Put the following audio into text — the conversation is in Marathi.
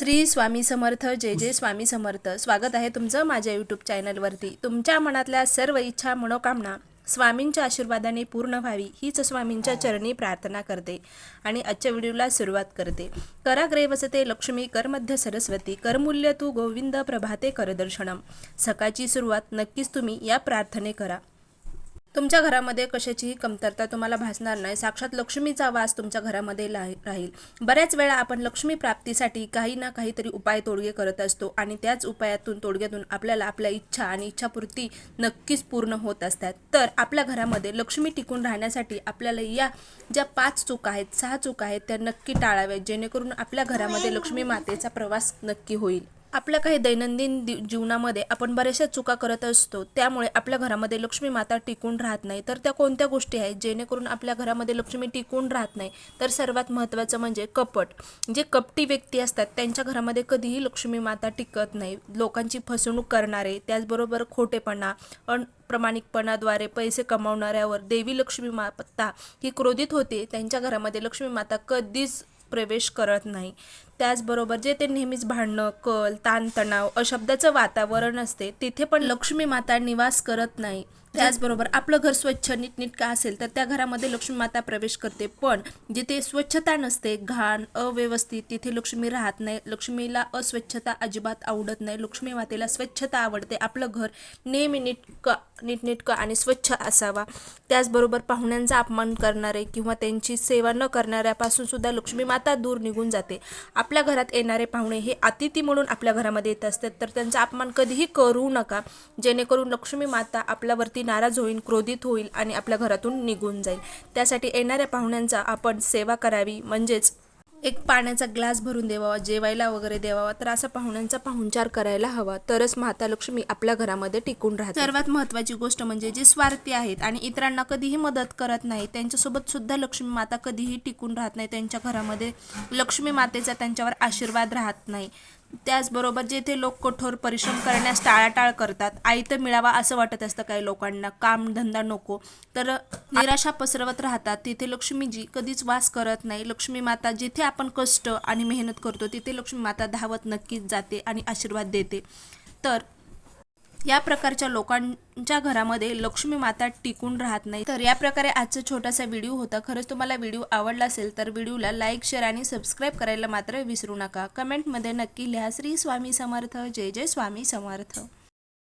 श्री स्वामी समर्थ जे जे स्वामी समर्थ. स्वागत आहे तुमचं माझ्या यूट्यूब चॅनलवरती तुमच्या मनातल्या सर्व इच्छा मनोकामना स्वामींच्या आशीर्वादाने पूर्ण व्हावी हीच स्वामींच्या चरणी प्रार्थना करते आणि आजच्या व्हिडिओला सुरुवात करते. कराग्रे वसते लक्ष्मी करमध्य सरस्वती करमूल्य तू गोविंद प्रभाते करदर्शनम सकाळची सुरुवात नक्कीच तुम्ही या प्रार्थने करा. तुमच्या घरामध्ये कशाचीही कमतरता तुम्हाला भासणार नाही. साक्षात लक्ष्मीचा वास तुमच्या घरामध्ये राहील. बऱ्याच वेळा आपण लक्ष्मी प्राप्तीसाठी काही ना काहीतरी उपाय तोडगे करत असतो आणि त्याच उपायातून तोडग्यातून आपल्याला आपल्या इच्छा आणि इच्छापूर्ती नक्कीच पूर्ण होत असतात. तर आपल्या घरामध्ये लक्ष्मी टिकून राहण्यासाठी आपल्याला या ज्या पाच चुका आहेत सहा चुका आहेत त्या नक्की टाळाव्यात जेणेकरून आपल्या घरामध्ये लक्ष्मी मातेचा प्रवास नक्की होईल. आपल्या काही दैनंदिन दि- जीवनामध्ये आपण बऱ्याचशा चुका करत असतो त्यामुळे आपल्या घरामध्ये लक्ष्मी माता टिकून राहत नाही. तर त्या कोणत्या गोष्टी आहेत? जेणेकरून आपल्या घरामध्ये लक्ष्मी टिकून राहत नाही. तर सर्वात महत्त्वाचं म्हणजे कपट. जे कपटी व्यक्ती असतात त्यांच्या घरामध्ये कधीही लक्ष्मी माता टिकत नाही. लोकांची फसवणूक करणारे त्याचबरोबर खोटेपणा अनप्रमाणिकपणाद्वारे पैसे कमावणाऱ्यावर देवी लक्ष्मी माता ही क्रोधित होते त्यांच्या घरामध्ये लक्ष्मी माता कधीच प्रवेश करत नाही. त्याचबरोबर जे ते नेहमीच भांडणं कल ताणतणाव अशब्दाचं वातावरण असते तिथे पण लक्ष्मी माता निवास करत नाही. त्याचबरोबर आपलं घर स्वच्छ नीटनीटका असेल तर त्या घरामध्ये लक्ष्मी माता प्रवेश करते. पण जिथे स्वच्छता नसते घाण अव्यवस्थित तिथे लक्ष्मी राहत नाही. लक्ष्मीला अस्वच्छता अजिबात आवडत नाही. लक्ष्मी मातेला स्वच्छता आवडते. आपलं घर नेहमी नीटकं नीटनेटकं आणि स्वच्छ असावा. त्याचबरोबर पाहुण्यांचा अपमान करणारे किंवा त्यांची सेवा न करणाऱ्यापासून सुद्धा लक्ष्मी माता दूर निघून जाते. आप आपल्या घरात येणारे पाहुणे हे अतिथी म्हणून आपल्या घरामध्ये येत असतात. तर त्यांचा अपमान कधीही करू नका. जेणेकरून लक्ष्मी माता आपल्यावरती नाराज होईल क्रोधित होईल आणि आपल्या घरातून निघून जाईल. त्यासाठी येणाऱ्या पाहुण्यांचा आपण सेवा करावी. म्हणजेच एक पाण्याचा ग्लास भरून देवावा जेवायला वगैरे देवावा तर असा पाहुण्यांचा पाहुणचार करायला हवा. तरच माता लक्ष्मी आपल्या घरामध्ये टिकून राहते. सर्वात महत्त्वाची गोष्ट म्हणजे जे स्वार्थी आहेत आणि इतरांना कधीही मदत करत नाही त्यांच्यासोबत सुद्धा लक्ष्मी माता कधीही टिकून राहत नाही. त्यांच्या घरामध्ये लक्ष्मी मातेचा त्यांच्यावर आशीर्वाद राहत नाही. त्याचबरोबर जेथे लोक कठोर परिश्रम करण्यास टाळाटाळ करतात आयतं मिळावा असं वाटत असतं काही लोकांना. कामधंदा नको. तर निराशा पसरवत राहतात. तिथे लक्ष्मीजी कधीच वास करत नाही. लक्ष्मी माता जिथे आपण कष्ट आणि मेहनत करतो तिथे लक्ष्मी माता धावत नक्कीच जाते आणि आशीर्वाद देते. तर या प्रकारच्या लोकांच्या घरामध्ये लक्ष्मी माता टिकून राहत नाही. तर या प्रकारे आजचा छोटासा व्हिडिओ होता. खरंच तुम्हाला व्हिडिओ आवडला असेल तर व्हिडिओला लाईक शेअर आणि सबस्क्राईब करायला मात्र विसरू नका. कमेंटमध्ये नक्की लिहा. श्री स्वामी समर्थ. जय जय स्वामी समर्थ.